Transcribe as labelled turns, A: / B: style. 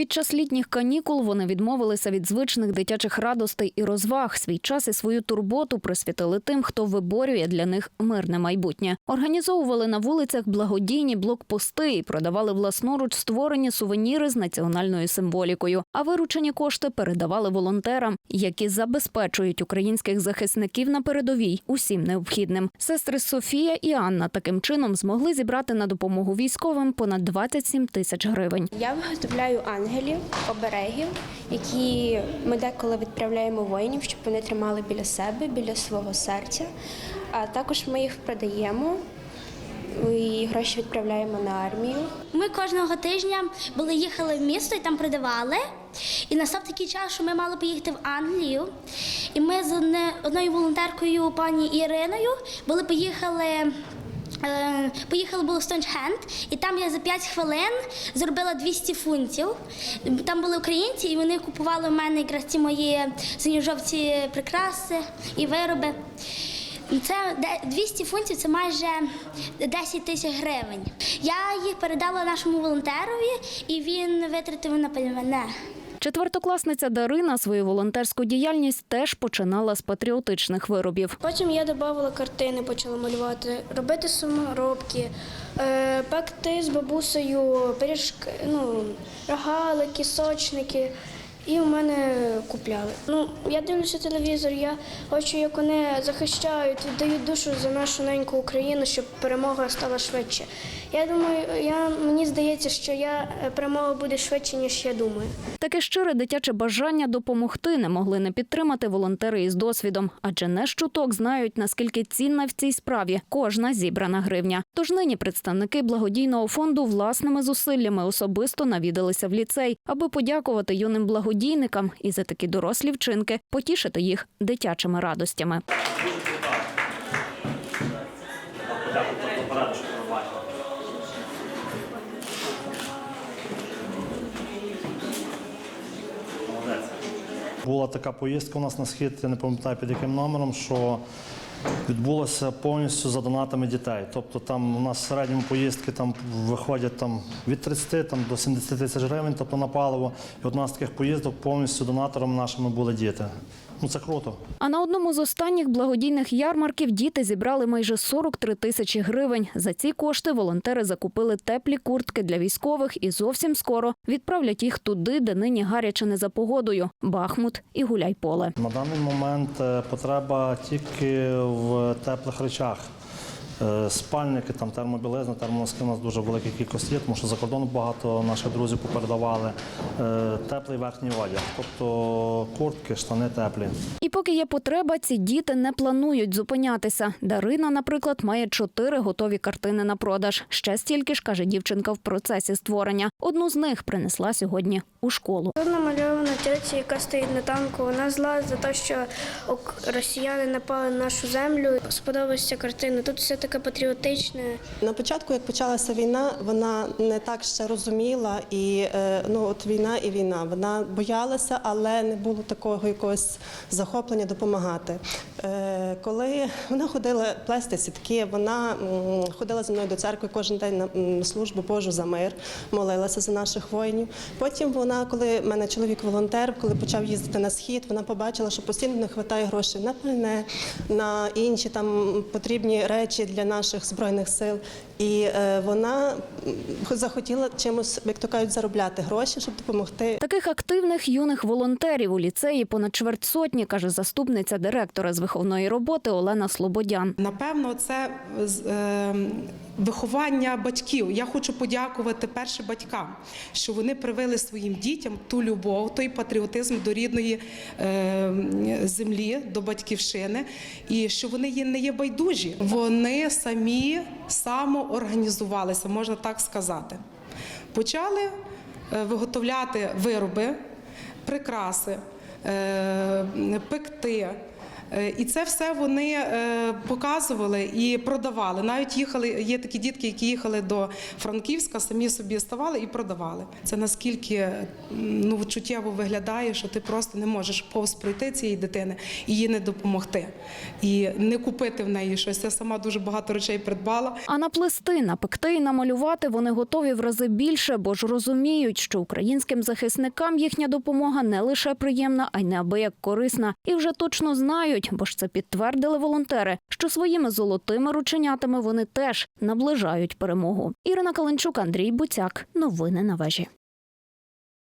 A: Під час літніх канікул вони відмовилися від звичних дитячих радостей і розваг. Свій час і свою турботу присвятили тим, хто виборює для них мирне майбутнє. Організовували на вулицях благодійні блокпости і продавали власноруч створені сувеніри з національною символікою. А виручені кошти передавали волонтерам, які забезпечують українських захисників на передовій усім необхідним. Сестри Софія і Анна таким чином змогли зібрати на допомогу військовим понад 27 тисяч гривень.
B: Я виготовляю ангелів, оберегів, які ми деколи відправляємо воїнів, щоб вони тримали біля себе, біля свого серця. А також ми їх продаємо і гроші відправляємо на армію.
C: Ми кожного тижня були їхали в місто і там продавали. І настав такий час, що ми мали поїхати в Англію. І ми з одною волонтеркою, пані Іриною, були поїхали. Е, Поїхали були в Стоунхенд, і там я за 5 хвилин зробила 200 фунтів. Там були українці, і вони купували в мене якраз ці мої синьо-жовті прикраси і вироби. Це де- 200 фунтів це майже 10 тисяч гривень. Я їх передала нашому волонтерові, і він витратив на мене.
A: Четвертокласниця Дарина свою волонтерську діяльність теж починала з патріотичних виробів.
B: Потім я додавала картини, почала малювати, робити саморобки, е, пекти з бабусею пиріжки, ну, рогалики, сочники. І в мене купляли. Ну, я дивлюся телевізор, я бачу, як вони захищають, віддають душу за нашу неньку Україну, щоб перемога стала швидше. Я думаю, я, мені здається, що я, е, перемога буде швидше, ніж я думаю.
A: Таке щире дитяче бажання допомогти не могли не підтримати волонтери із досвідом, адже не щуток знають, наскільки цінна в цій справі кожна зібрана гривня. Тож нині представники благодійного фонду власними зусиллями особисто навідалися в ліцей, аби подякувати юним благодійникам і за такі дорослі вчинки потішити їх дитячими радостями.
D: Була така поїздка у нас на схід, я не пам'ятаю під яким номером, що відбулося повністю за донатами дітей. Тобто там у нас в середньому поїздки там виходять там, від 30 там, до 70 тисяч гривень тобто на паливо. І одна з таких поїздок повністю донаторами нашими були діти. Ну це круто.
A: А на одному з останніх благодійних ярмарків діти зібрали майже 43 тисячі гривень. За ці кошти волонтери закупили теплі куртки для військових і зовсім скоро відправлять їх туди, де нині гаряче не за погодою Бахмут і Гуляйполе.
D: На даний момент е, потреба тільки в теплих речах. Е, Спальники, там термобілизна, термоноски у нас дуже велика кількість є, тому що за кордону багато наших друзів попередавали. Е, Теплий верхній одяг, тобто куртки, штани теплі.
A: І поки є потреба, ці діти не планують зупинятися. Дарина, наприклад, має чотири готові картини на продаж. Ще стільки ж каже дівчинка в процесі створення. Одну з них принесла сьогодні у школу.
B: Тут намальована тетя, яка стоїть на танку. Вона зла за те, що росіяни напали на нашу землю. Сподобалася картина. Тут все таке патріотичне.
E: На початку, як почалася війна, вона не так ще розуміла, і е, ну от війна і війна. Вона боялася, але не було такого якогось захоплення допомагати. Е, коли вона ходила плести сітки, вона ходила зі мною до церкви кожен день на службу Божу за мир, молилася за наших воїнів. Потім вона, коли в мене чоловік волонтер, коли почав їздити на схід, вона побачила, що постійно не вистачає грошей на пальне, на інші там потрібні речі для наших збройних сил. І е, вона захотіла чимось, як то кажуть, заробляти гроші, щоб допомогти
A: Таких активних юних волонтерів у ліцеї понад чверть сотні, каже заступниця директора з виховної роботи Олена Слободян.
F: Напевно, це з- е, виховання батьків. Я хочу подякувати перше батькам, що вони привели своїм дітям ту любов, той патріотизм до рідної е, землі, до батьківщини, і що вони не є байдужі. Вони самі самоорганізувалися, можна так сказати. Почали е, виготовляти вироби, прикраси, е, пекти. Е, І це все вони е, показували і продавали. Навіть їхали, є такі дітки, які їхали до Франківська, самі собі ставали і продавали. Це наскільки ну, чуттєво виглядає, що ти просто не можеш повз пройти цієї дитини і їй не допомогти. І не купити в неї щось. Я сама дуже багато речей придбала.
A: А наплести, напекти і намалювати вони готові в рази більше, бо ж розуміють, що українським захисникам їхня допомога не лише приємна, а й неабияк корисна. І вже точно знають, бо ж це підтвердили волонтери, що своїми золотими рученятами вони теж наближають перемогу. Ірина Каленчук, Андрій Буцяк. Новини на вежі.